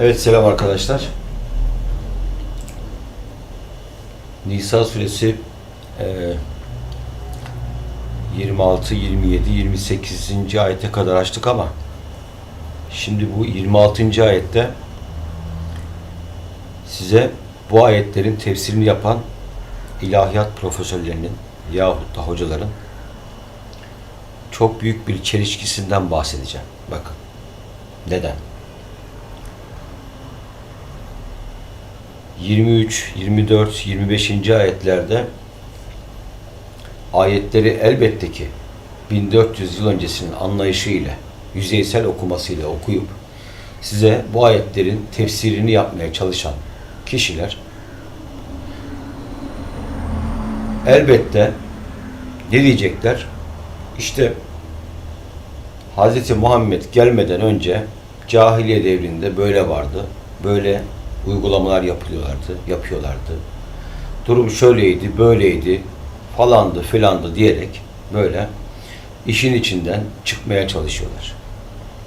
Evet selam arkadaşlar. Nisa suresi e, 26, 27, 28. ayete kadar açtık ama şimdi bu 26. ayette size bu ayetlerin tefsirini yapan ilahiyat profesörlerinin yahut da hocaların çok büyük bir çelişkisinden bahsedeceğim. Bakın. Neden? 23, 24, 25. ayetlerde ayetleri elbette ki 1400 yıl öncesinin anlayışıyla, yüzeysel okumasıyla okuyup size bu ayetlerin tefsirini yapmaya çalışan kişiler elbette ne diyecekler? İşte Hz. Muhammed gelmeden önce cahiliye devrinde böyle vardı. Böyle uygulamalar yapılıyorlardı, yapıyorlardı. Durum şöyleydi, böyleydi, falandı, filandı diyerek böyle işin içinden çıkmaya çalışıyorlar.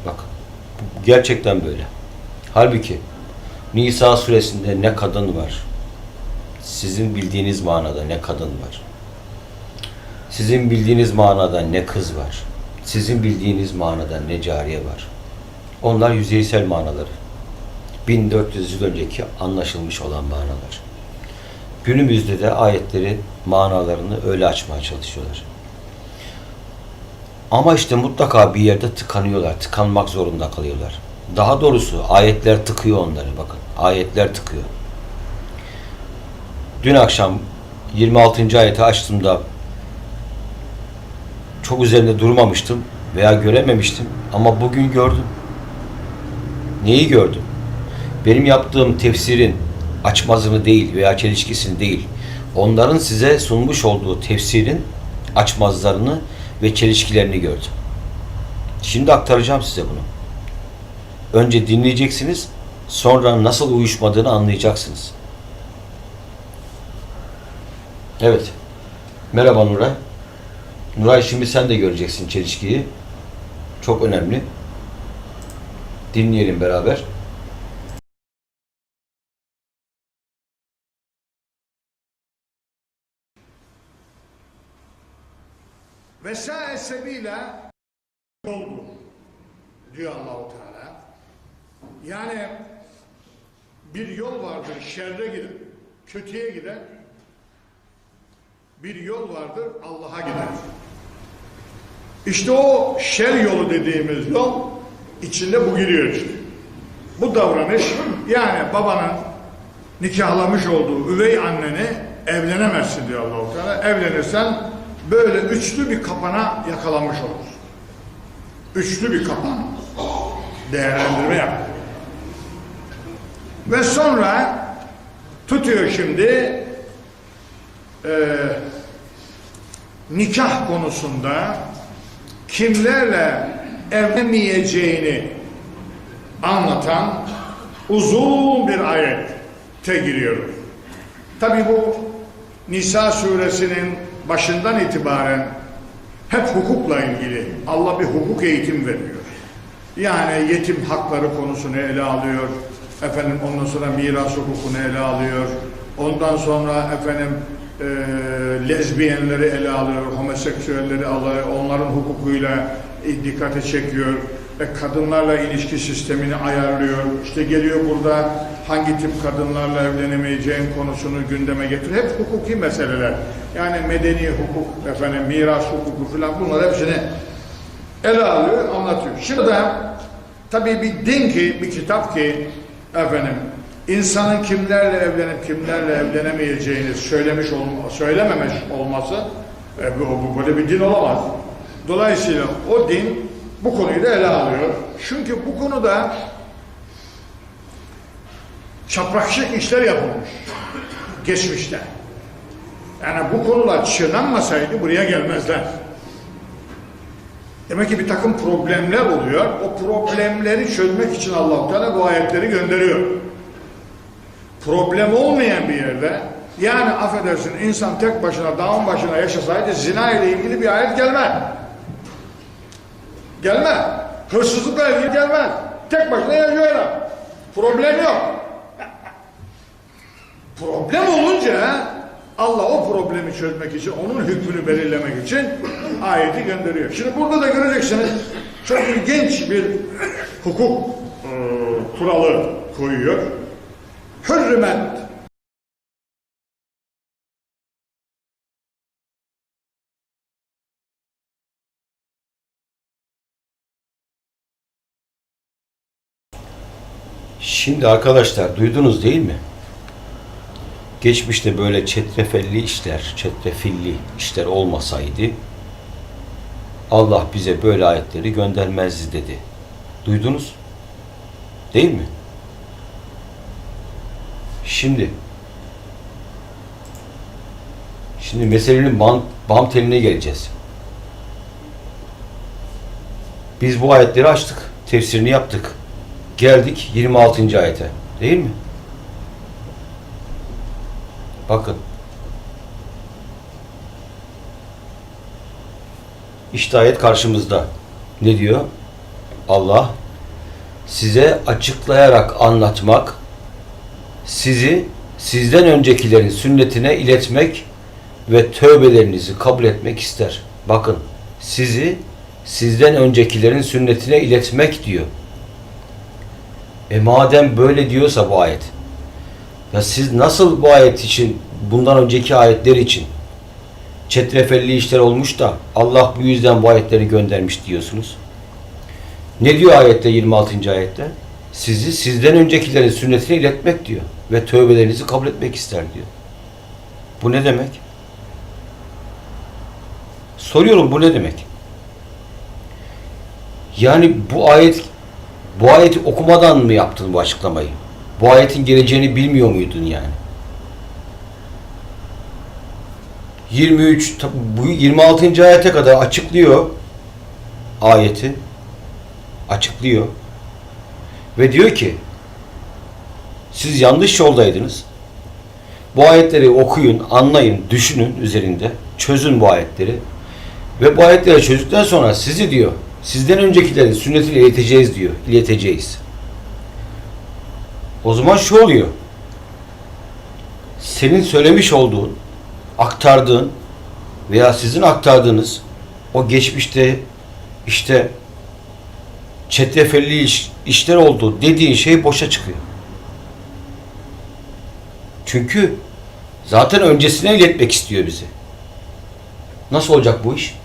Bu gerçekten böyle. Halbuki Nisa suresinde ne kadın var? Sizin bildiğiniz manada ne kadın var? Sizin bildiğiniz manada ne kız var? Sizin bildiğiniz manada ne cariye var? Onlar yüzeysel manaları. 1400 yıl önceki anlaşılmış olan manalar. Günümüzde de ayetlerin manalarını öyle açmaya çalışıyorlar. Ama işte mutlaka bir yerde tıkanıyorlar, tıkanmak zorunda kalıyorlar. Daha doğrusu ayetler tıkıyor onları bakın. Ayetler tıkıyor. Dün akşam 26. ayeti açtığımda çok üzerinde durmamıştım veya görememiştim ama bugün gördüm. Neyi gördüm? Benim yaptığım tefsirin açmazını değil veya çelişkisini değil, onların size sunmuş olduğu tefsirin açmazlarını ve çelişkilerini gördüm. Şimdi aktaracağım size bunu. Önce dinleyeceksiniz, sonra nasıl uyuşmadığını anlayacaksınız. Evet. Merhaba Nuray. Nuray şimdi sen de göreceksin çelişkiyi. Çok önemli. Dinleyelim beraber. Sebebiyle yoldur diyor Allahu Teala. Yani bir yol vardır şerre giden, kötüye giden. Bir yol vardır Allah'a giden. İşte o şer yolu dediğimiz yol içinde bu giriyor işte. Bu davranış yani babanın nikahlamış olduğu üvey anneni evlenemezsin diyor Allahu Teala. Evlenirsen böyle üçlü bir kapana yakalanmış olursun. Üçlü bir kapan. Değerlendirme yap. Ve sonra tutuyor şimdi e, nikah konusunda kimlerle evlenmeyeceğini anlatan uzun bir ayette giriyoruz. Tabi bu Nisa suresinin başından itibaren hep hukukla ilgili Allah bir hukuk eğitim veriyor. Yani yetim hakları konusunu ele alıyor. Efendim ondan sonra miras hukukunu ele alıyor. Ondan sonra efendim e, lezbiyenleri ele alıyor, homoseksüelleri alıyor, onların hukukuyla dikkate çekiyor ve kadınlarla ilişki sistemini ayarlıyor. İşte geliyor burada hangi tip kadınlarla evlenemeyeceğin konusunu gündeme getiriyor. Hep hukuki meseleler. Yani medeni hukuk, efendim miras hukuku falan bunlar hepsini ele alıyor, anlatıyor. Şimdi de tabii bir din ki, bir kitap ki efendim insanın kimlerle evlenip kimlerle evlenemeyeceğini söylemiş olma, söylememiş olması e, bu, bu böyle bir din olamaz. Dolayısıyla o din bu konuyu da ele alıyor. Çünkü bu konuda çapraşık işler yapılmış geçmişte. Yani bu konular çığnanmasaydı buraya gelmezler. Demek ki bir takım problemler oluyor. O problemleri çözmek için allah Teala bu ayetleri gönderiyor. Problem olmayan bir yerde yani affedersin insan tek başına dağın başına yaşasaydı zina ile ilgili bir ayet gelmez. Gelmez. Hırsızlıkla ilgili gelmez. Tek başına yaşıyor adam. Problem yok. Problem olunca Allah o problemi çözmek için, onun hükmünü belirlemek için ayeti gönderiyor. Şimdi burada da göreceksiniz çok ilginç bir hukuk e, kuralı koyuyor. Hürrimet Şimdi arkadaşlar duydunuz değil mi? Geçmişte böyle çetrefelli işler, çetrefilli işler olmasaydı Allah bize böyle ayetleri göndermezdi dedi. Duydunuz? Değil mi? Şimdi Şimdi meselenin bam, bam teline geleceğiz. Biz bu ayetleri açtık. Tefsirini yaptık. Geldik 26. ayete. Değil mi? Bakın. İşte ayet karşımızda. Ne diyor? Allah size açıklayarak anlatmak, sizi sizden öncekilerin sünnetine iletmek ve tövbelerinizi kabul etmek ister. Bakın, sizi sizden öncekilerin sünnetine iletmek diyor. E madem böyle diyorsa bu ayet, ya siz nasıl bu ayet için, bundan önceki ayetler için çetrefelli işler olmuş da Allah bu yüzden bu ayetleri göndermiş diyorsunuz? Ne diyor ayette 26. ayette? Sizi sizden öncekilerin sünnetine iletmek diyor ve tövbelerinizi kabul etmek ister diyor. Bu ne demek? Soruyorum bu ne demek? Yani bu ayet bu ayeti okumadan mı yaptın bu açıklamayı? Bu ayetin geleceğini bilmiyor muydun yani? 23 ta- bu 26. ayete kadar açıklıyor ayeti açıklıyor ve diyor ki siz yanlış yoldaydınız. Bu ayetleri okuyun, anlayın, düşünün üzerinde, çözün bu ayetleri. Ve bu ayetleri çözdükten sonra sizi diyor, sizden öncekilerin sünnetiyle ileteceğiz diyor, ileteceğiz. O zaman şu oluyor. Senin söylemiş olduğun, aktardığın veya sizin aktardığınız o geçmişte işte çetrefelli iş, işler oldu dediğin şey boşa çıkıyor. Çünkü zaten öncesine iletmek istiyor bizi. Nasıl olacak bu iş?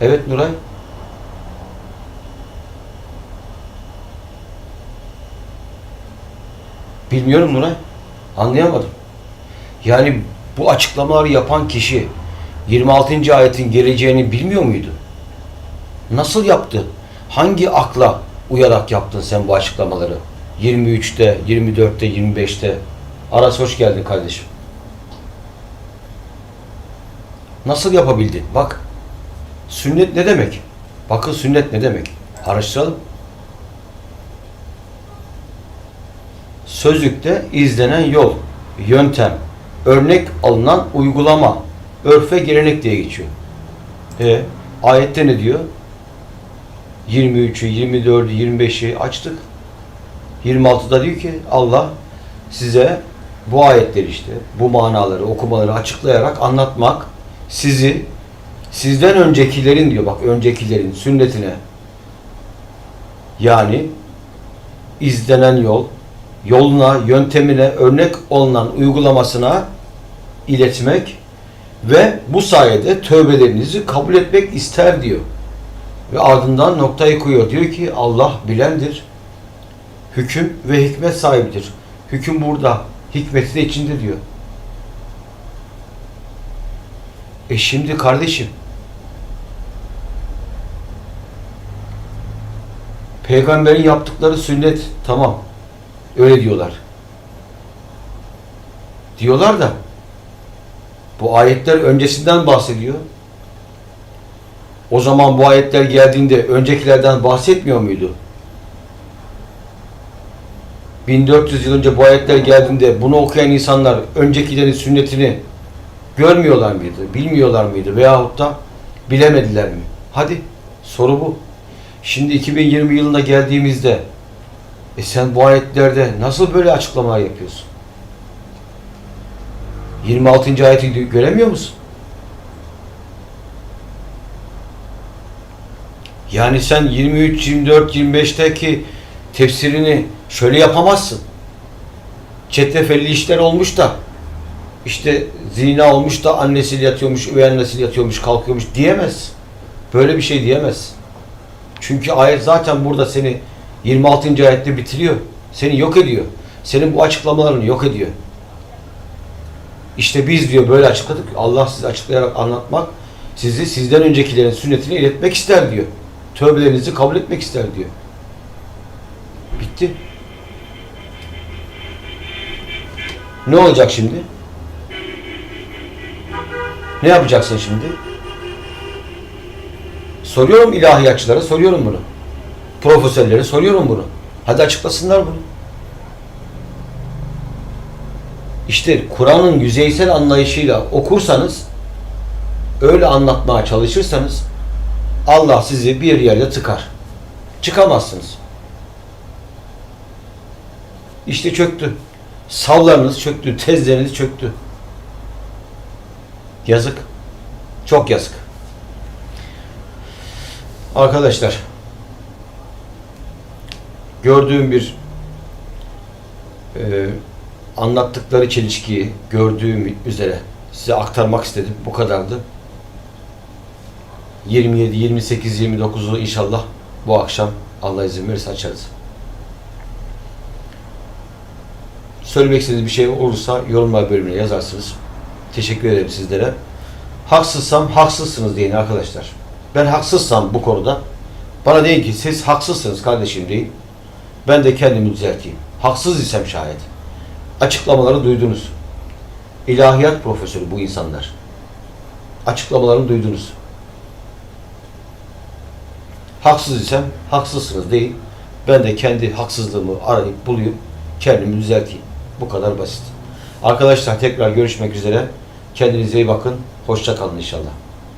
Evet Nuray. Bilmiyorum Nuray. Anlayamadım. Yani bu açıklamaları yapan kişi 26. ayetin geleceğini bilmiyor muydu? Nasıl yaptı? Hangi akla uyarak yaptın sen bu açıklamaları? 23'te, 24'te, 25'te. Aras hoş geldin kardeşim. Nasıl yapabildin? Bak. Sünnet ne demek? Bakın sünnet ne demek? Araştıralım. Sözlükte izlenen yol, yöntem, örnek alınan uygulama, örfe gelenek diye geçiyor. E, ayette ne diyor? 23'ü, 24'ü, 25'i açtık. 26'da diyor ki Allah size bu ayetleri işte, bu manaları, okumaları açıklayarak anlatmak, sizi sizden öncekilerin diyor bak öncekilerin sünnetine yani izlenen yol, yoluna, yöntemine örnek olunan uygulamasına iletmek ve bu sayede tövbelerinizi kabul etmek ister diyor. Ve ardından noktayı koyuyor. Diyor ki Allah bilendir. Hüküm ve hikmet sahibidir. Hüküm burada. Hikmeti de içinde diyor. E şimdi kardeşim Peygamberin yaptıkları sünnet tamam. Öyle diyorlar. Diyorlar da bu ayetler öncesinden bahsediyor. O zaman bu ayetler geldiğinde öncekilerden bahsetmiyor muydu? 1400 yıl önce bu ayetler geldiğinde bunu okuyan insanlar öncekilerin sünnetini Görmüyorlar mıydı? Bilmiyorlar mıydı? Veyahut da bilemediler mi? Hadi soru bu. Şimdi 2020 yılına geldiğimizde e sen bu ayetlerde nasıl böyle açıklamalar yapıyorsun? 26. ayeti göremiyor musun? Yani sen 23, 24, 25'teki tefsirini şöyle yapamazsın. Çetrefelli işler olmuş da işte zina olmuş da annesiyle yatıyormuş, üvey annesiyle yatıyormuş, kalkıyormuş diyemez. Böyle bir şey diyemez. Çünkü ayet zaten burada seni 26. ayette bitiriyor. Seni yok ediyor. Senin bu açıklamalarını yok ediyor. İşte biz diyor böyle açıkladık. Allah sizi açıklayarak anlatmak, sizi sizden öncekilerin sünnetini iletmek ister diyor. Tövbelerinizi kabul etmek ister diyor. Bitti. Ne olacak şimdi? Ne yapacaksın şimdi? Soruyorum ilahiyatçılara, soruyorum bunu. Profesörlere soruyorum bunu. Hadi açıklasınlar bunu. İşte Kur'an'ın yüzeysel anlayışıyla okursanız, öyle anlatmaya çalışırsanız Allah sizi bir yerde tıkar. Çıkamazsınız. İşte çöktü. Savlarınız çöktü, tezleriniz çöktü. Yazık. Çok yazık. Arkadaşlar gördüğüm bir e, anlattıkları çelişkiyi gördüğüm üzere size aktarmak istedim. Bu kadardı. 27, 28, 29'u inşallah bu akşam Allah izin verirse açarız. Söylemek istediğiniz bir şey olursa yorumlar bölümüne yazarsınız. Teşekkür ederim sizlere. Haksızsam haksızsınız deyin arkadaşlar. Ben haksızsam bu konuda bana deyin ki siz haksızsınız kardeşim deyin. Ben de kendimi düzelteyim. Haksız isem şayet. Açıklamaları duydunuz. İlahiyat profesörü bu insanlar. Açıklamalarını duydunuz. Haksız isem haksızsınız deyin. Ben de kendi haksızlığımı arayıp bulayım. Kendimi düzelteyim. Bu kadar basit. Arkadaşlar tekrar görüşmek üzere. Kendinize iyi bakın. Hoşça kalın inşallah.